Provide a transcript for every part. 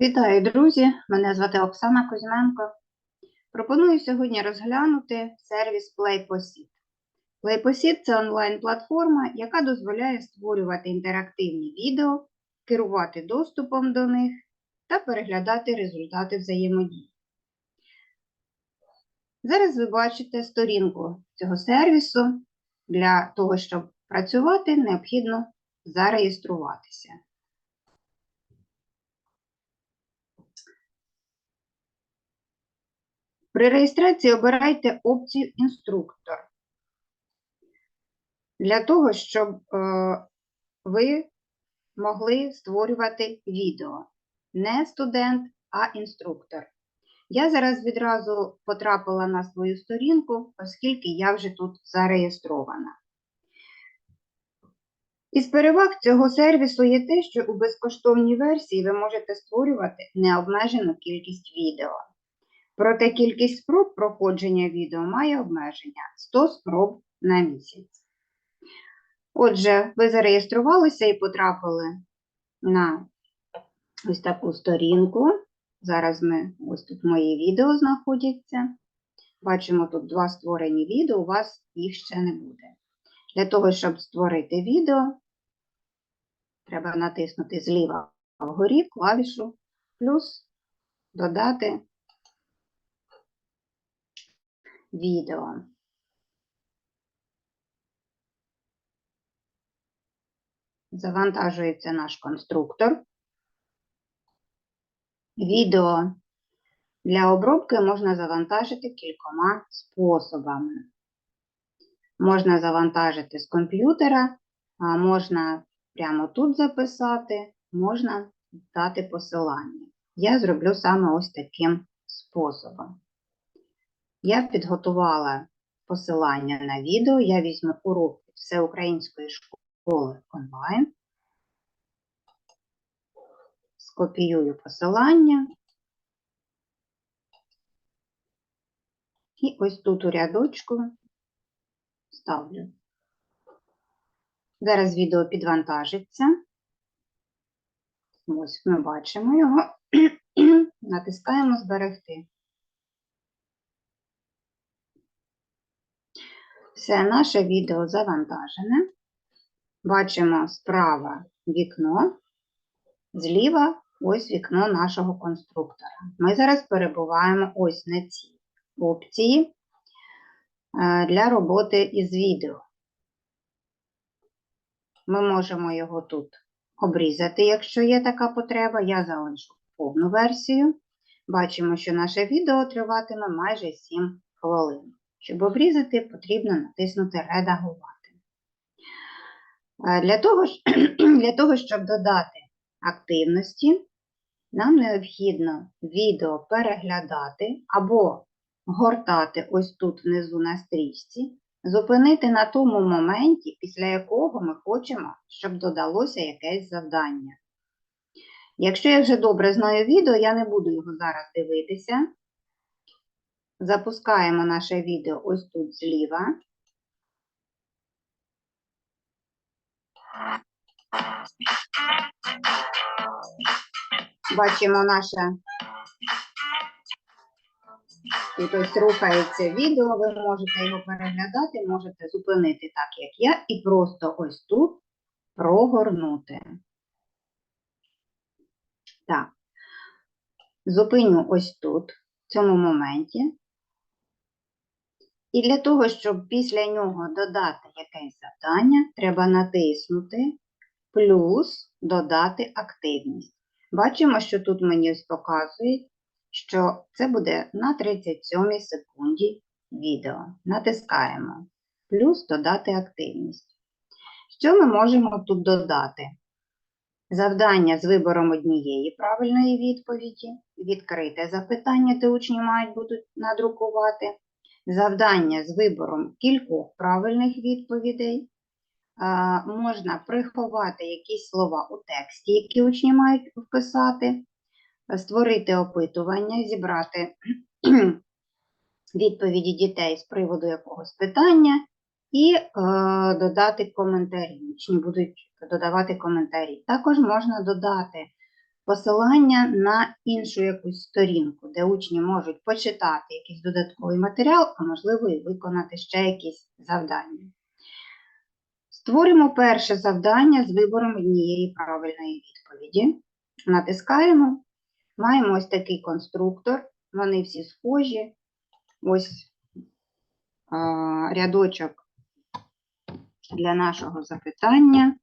Вітаю, друзі! Мене звати Оксана Кузьменко. Пропоную сьогодні розглянути сервіс PlayPosit. PlayPosit – це онлайн-платформа, яка дозволяє створювати інтерактивні відео, керувати доступом до них та переглядати результати взаємодії. Зараз ви бачите сторінку цього сервісу. Для того, щоб працювати, необхідно зареєструватися. При реєстрації обирайте опцію інструктор для того, щоб е, ви могли створювати відео. Не студент, а інструктор. Я зараз відразу потрапила на свою сторінку, оскільки я вже тут зареєстрована. Із переваг цього сервісу є те, що у безкоштовній версії ви можете створювати необмежену кількість відео. Проте кількість спроб проходження відео має обмеження 100 спроб на місяць. Отже, ви зареєструвалися і потрапили на ось таку сторінку. Зараз ми, ось тут мої відео знаходяться. Бачимо тут два створені відео, у вас їх ще не буде. Для того, щоб створити відео, треба натиснути зліва вгорі клавішу плюс додати відео. Завантажується наш конструктор. Відео для обробки можна завантажити кількома способами. Можна завантажити з комп'ютера, можна прямо тут записати, можна дати посилання. Я зроблю саме ось таким способом. Я підготувала посилання на відео. Я візьму урок всеукраїнської школи онлайн. Скопіюю посилання. І ось тут у рядочку ставлю. Зараз відео підвантажиться. Ось ми бачимо його. Натискаємо Зберегти. Все, наше відео завантажене. Бачимо справа вікно, зліва ось вікно нашого конструктора. Ми зараз перебуваємо ось на цій опції е, для роботи із відео. Ми можемо його тут обрізати, якщо є така потреба. Я залишу повну версію. Бачимо, що наше відео триватиме майже 7 хвилин. Щоб обрізати, потрібно натиснути Редагувати. Е, Для того, для того, щоб додати активності, нам необхідно відео переглядати або гортати ось тут внизу на стрічці, зупинити на тому моменті, після якого ми хочемо, щоб додалося якесь завдання. Якщо я вже добре знаю відео, я не буду його зараз дивитися. Запускаємо наше відео ось тут зліва. Бачимо наше. Тут ось рухається відео, ви можете його переглядати, можете зупинити так, як я, і просто ось тут прогорнути. Так. Зупиню ось тут, в цьому моменті. І для того, щоб після нього додати якесь завдання, треба натиснути плюс додати активність. Бачимо, що тут мені показує, що це буде на 37 секунді відео. Натискаємо плюс додати активність. Що ми можемо тут додати? Завдання з вибором однієї правильної відповіді, відкрите запитання, де учні мають будуть надрукувати, завдання з вибором кількох правильних відповідей. Можна приховати якісь слова у тексті, які учні мають вписати, створити опитування, зібрати відповіді дітей з приводу якогось питання і е, додати коментарі. Учні будуть додавати коментарі. Також можна додати посилання на іншу якусь сторінку, де учні можуть почитати якийсь додатковий матеріал, а можливо і виконати ще якісь завдання. Створимо перше завдання з вибором однієї правильної відповіді. Натискаємо. Маємо ось такий конструктор, вони всі схожі. Ось а, рядочок для нашого запитання.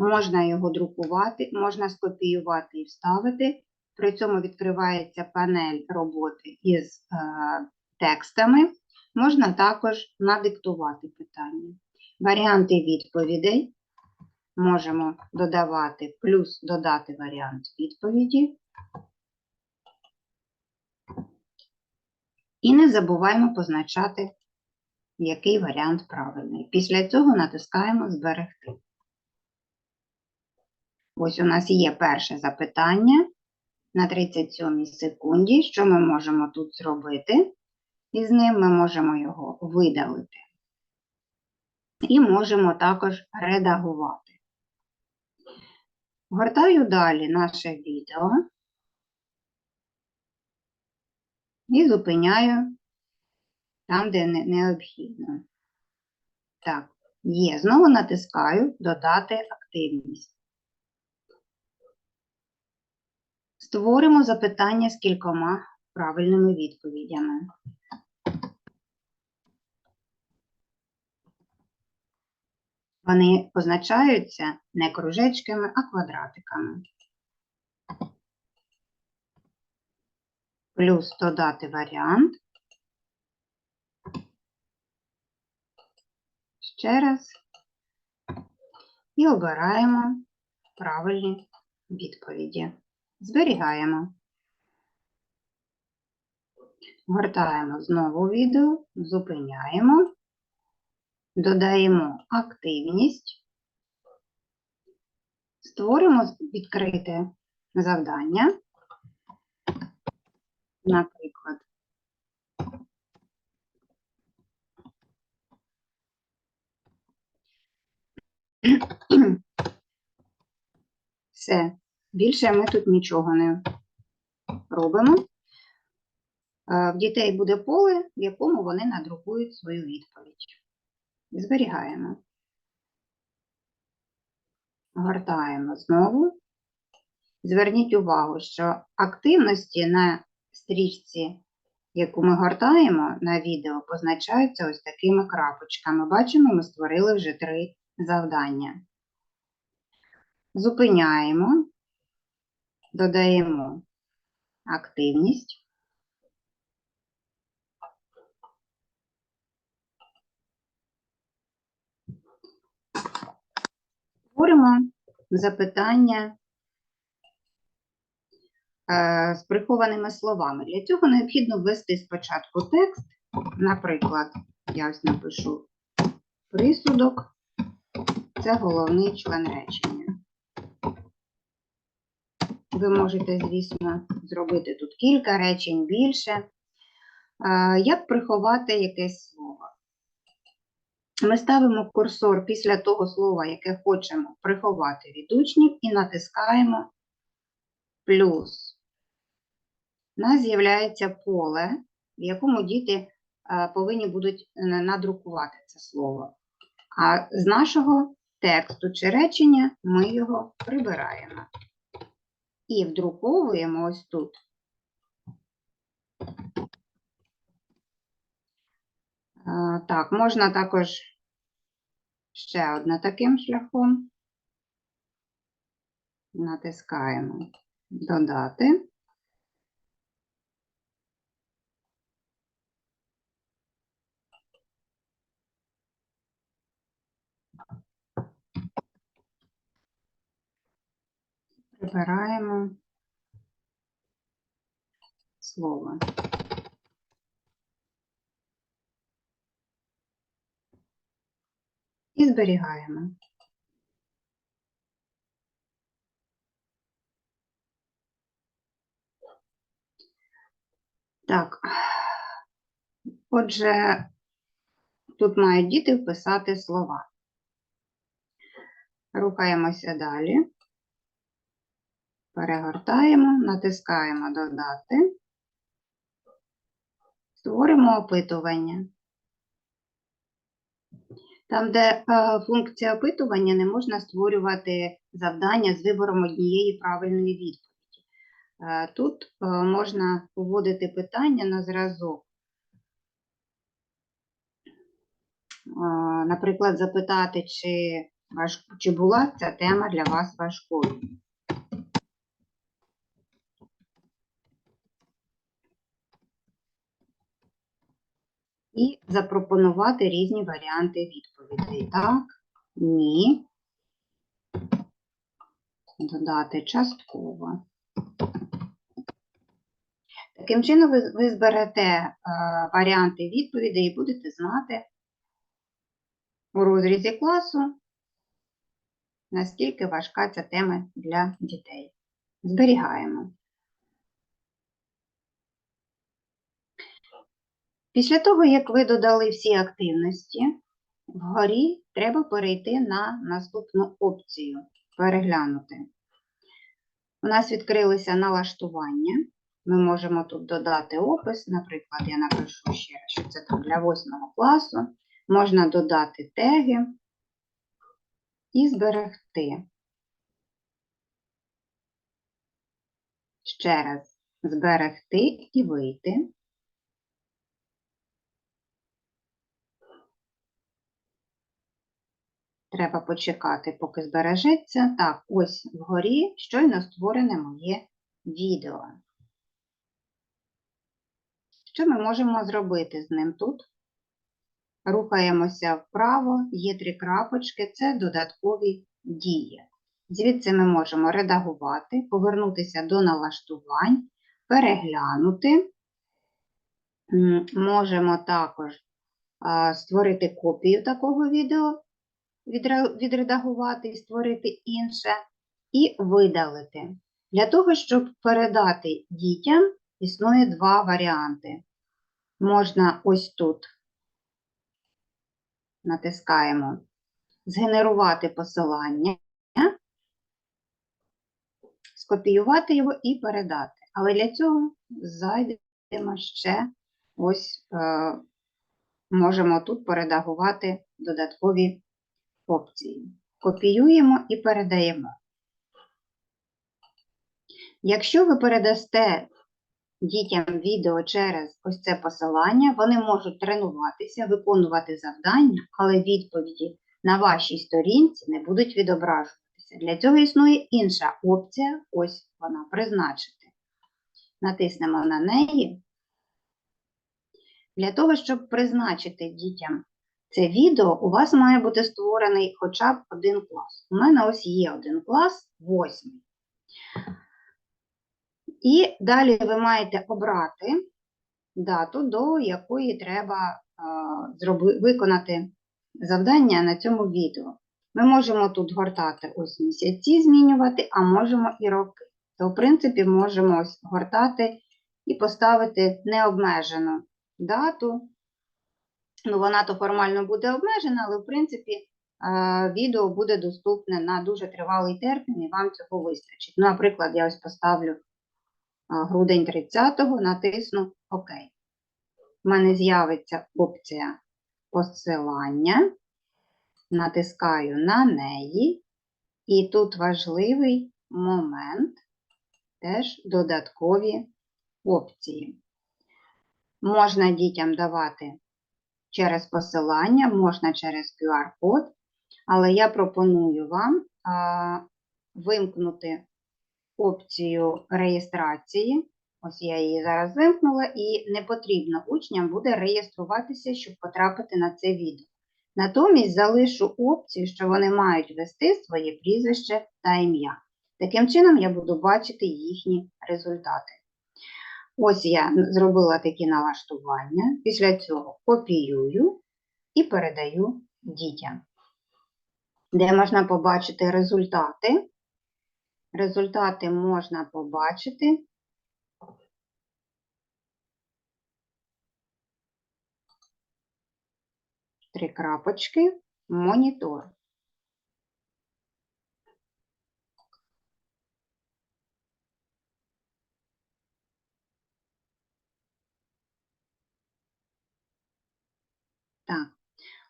Можна його друкувати, можна скопіювати і вставити. При цьому відкривається панель роботи із е, текстами. Можна також надиктувати питання. Варіанти відповідей можемо додавати, плюс додати варіант відповіді. І не забуваємо позначати, який варіант правильний. Після цього натискаємо Зберегти. Ось у нас є перше запитання на 37 секунді. Що ми можемо тут зробити? І з ним ми можемо його видалити. І можемо також редагувати. Гортаю далі наше відео і зупиняю там, де необхідно. Так, є. Знову натискаю Додати активність. Створимо запитання з кількома правильними відповідями. Вони позначаються не кружечками, а квадратиками. Плюс додати варіант. Ще раз. І обираємо правильні відповіді. Зберігаємо. Гортаємо знову відео, зупиняємо, додаємо активність, створимо відкрите завдання, наприклад, все. Більше ми тут нічого не робимо. Е, В дітей буде поле, в якому вони надрукують свою відповідь. Зберігаємо. Гортаємо знову. Зверніть увагу, що активності на стрічці, яку ми гортаємо на відео, позначаються ось такими крапочками. Бачимо, ми створили вже три завдання. Зупиняємо, додаємо активність. Створимо запитання е, з прихованими словами. Для цього необхідно ввести спочатку текст. Наприклад, я ось напишу присудок. Це головний член речення. Ви можете, звісно, зробити тут кілька речень більше. Як приховати якесь слово? Ми ставимо курсор після того слова, яке хочемо приховати від учнів, і натискаємо плюс. У нас з'являється поле, в якому діти повинні будуть е, надрукувати це слово. А з нашого тексту чи речення ми його прибираємо. І вдруковуємо ось тут. Е, Так, можна також ще одне таким шляхом. Натискаємо Додати. Прибираємо слово. І зберігаємо. Так. Отже, тут мають діти вписати слова. Рухаємося далі. Перегортаємо, натискаємо Додати. Створимо опитування. Там, де е, функція опитування, не можна створювати завдання з вибором однієї правильної відповіді. Е, Тут е, можна вводити питання на зразок. Наприклад, запитати, чи, чи була ця тема для вас важкою. І запропонувати різні варіанти відповідей. Так, ні. Додати частково. Таким чином, ви, ви зберете е, варіанти відповідей і будете знати у розрізі класу, наскільки важка ця тема для дітей. Зберігаємо. Після того, як ви додали всі активності, вгорі треба перейти на наступну опцію переглянути. У нас відкрилися налаштування. Ми можемо тут додати опис. Наприклад, я напишу ще, раз, що це там для 8 класу. Можна додати теги і зберегти. Ще раз зберегти і вийти. Треба почекати, поки збережеться. Так, ось вгорі щойно створене моє відео. Що ми можемо зробити з ним тут? Рухаємося вправо, є три крапочки, це додаткові дії. Звідси ми можемо редагувати, повернутися до налаштувань, переглянути. Можемо також створити копію такого відео, відредагувати і створити інше, і видалити. Для того, щоб передати дітям, існує два варіанти. Можна ось тут натискаємо згенерувати посилання, скопіювати його і передати. Але для цього зайдемо ще ось е, можемо тут передагувати додаткові опції. Копіюємо і передаємо. Якщо ви передасте дітям відео через ось це посилання, вони можуть тренуватися, виконувати завдання, але відповіді на вашій сторінці не будуть відображуватися. Для цього існує інша опція, ось вона призначити. Натиснемо на неї. Для того, щоб призначити дітям це відео, у вас має бути створений хоча б один клас. У мене ось є один клас, восьмий. І далі ви маєте обрати дату, до якої треба зроби, виконати завдання на цьому відео. Ми можемо тут гортати ось місяці, змінювати, а можемо і роки. То, в принципі, можемо ось гортати і поставити необмежену дату. Ну, вона то формально буде обмежена, але, в принципі, відео буде доступне на дуже тривалий термін, і вам цього вистачить. Ну, Наприклад, я ось поставлю грудень 30-го, натисну ОК. У мене з'явиться опція посилання, натискаю на неї, і тут важливий момент, теж додаткові опції. Можна дітям давати через посилання, можна через QR-код, але я пропоную вам а, вимкнути опцію реєстрації. Ось я її зараз вимкнула, і не потрібно учням буде реєструватися, щоб потрапити на це відео. Натомість залишу опцію, що вони мають ввести своє прізвище та ім'я. Таким чином я буду бачити їхні результати. Ось я зробила такі налаштування. Після цього копіюю і передаю дітям, де можна побачити результати. Результати можна побачити. Три крапочки, монітор. Так,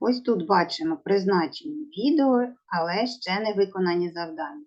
ось тут бачимо призначені відео, але ще не виконані завдання.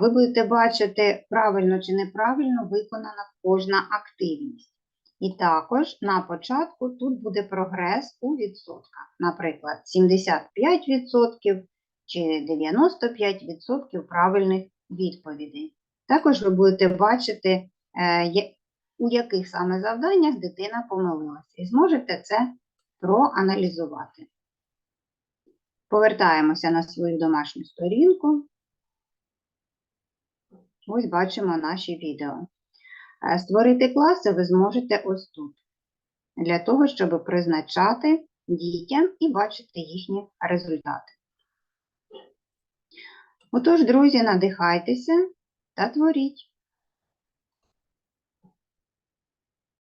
Ви будете бачити, правильно чи неправильно виконана кожна активність. І також на початку тут буде прогрес у відсотках. Наприклад, 75% чи 95% правильних відповідей. Також ви будете бачити, е, у яких саме завданнях дитина помилилася, і зможете це проаналізувати. Повертаємося на свою домашню сторінку. Ось бачимо наші відео. Е, Створити класи ви зможете ось тут, для того, щоб призначати дітям і бачити їхні результати. Отож, друзі, надихайтеся та творіть.